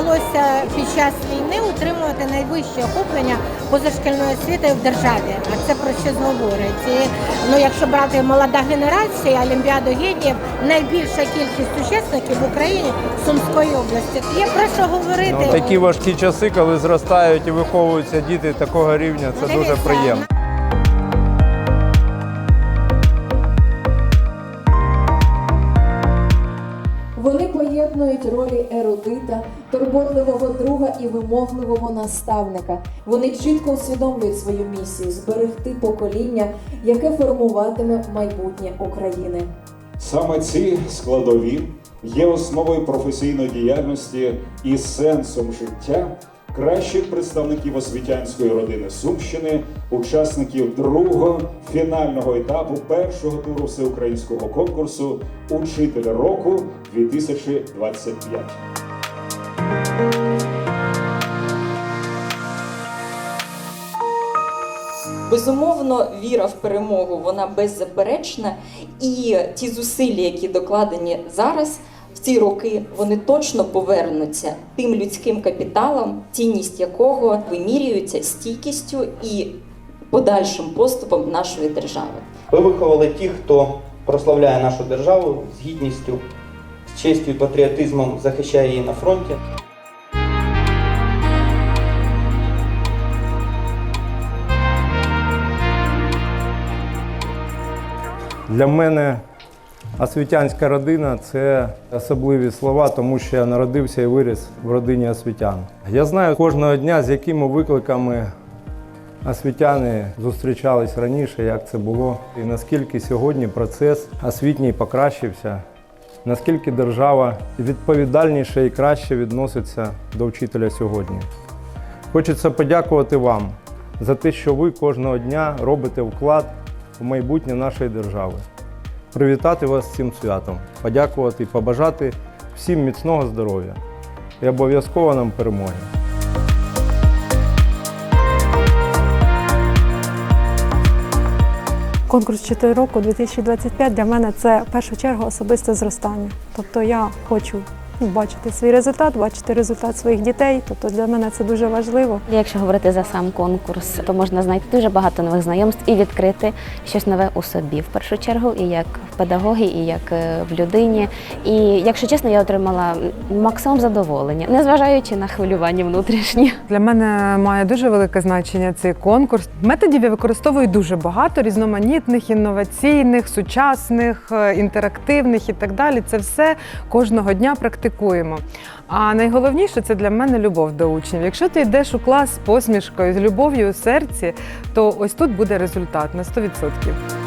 вдалося під час війни утримувати найвище охоплення позашкільної освіти в державі. А це про що говорить? І, ну, якщо брати молода генерація, Олімпіаду гіднів, найбільша кількість учасників в Україні Сумської області. Є про що говорити. Ну, такі важкі часи, коли зростають і виховуються діти такого рівня, це дуже приємно. Поєднують ролі ерудита, турботливого друга і вимогливого наставника. Вони чітко усвідомлюють свою місію зберегти покоління, яке формуватиме майбутнє України. Саме ці складові є основою професійної діяльності і сенсом життя кращих представників освітянської родини Сумщини, учасників другого фінального етапу першого туру всеукраїнського конкурсу Учитель року 2025. Безумовно, віра в перемогу вона беззаперечна, і ті зусилля, які докладені зараз в ці роки, вони точно повернуться тим людським капіталом, цінність якого вимірюється стійкістю і подальшим поступом нашої держави. Ви виховали тих, хто прославляє нашу державу з гідністю, з честю і патріотизмом захищає її на фронті. Для мене освітянська родина це особливі слова, тому що я народився і виріс в родині освітян. Я знаю кожного дня, з якими викликами освітяни зустрічались раніше, як це було, і наскільки сьогодні процес освітній покращився, наскільки держава відповідальніше і краще відноситься до вчителя сьогодні. Хочеться подякувати вам за те, що ви кожного дня робите вклад у майбутнє нашої держави. Привітати вас з цим святом, подякувати і побажати всім міцного здоров'я і обов'язково нам перемоги. Конкурс 4 року 2025 для мене це в першу чергу особисте зростання. Тобто я хочу бачити свій результат, бачити результат своїх дітей. Тобто для мене це дуже важливо. Якщо говорити за сам конкурс, то можна знайти дуже багато нових знайомств і відкрити щось нове у собі в першу чергу, і як в педагогі, і як е, в людині. І якщо чесно, я отримала максимум задоволення, незважаючи на хвилювання внутрішні. Для мене має дуже велике значення цей конкурс. Методів я використовую дуже багато різноманітних, інноваційних, сучасних, е, інтерактивних і так далі. Це все кожного дня практикуємо. А найголовніше це для мене любов до учнів. Якщо ти йдеш у клас з посмішкою, з любов'ю у серці, то ось тут буде результат на 100%.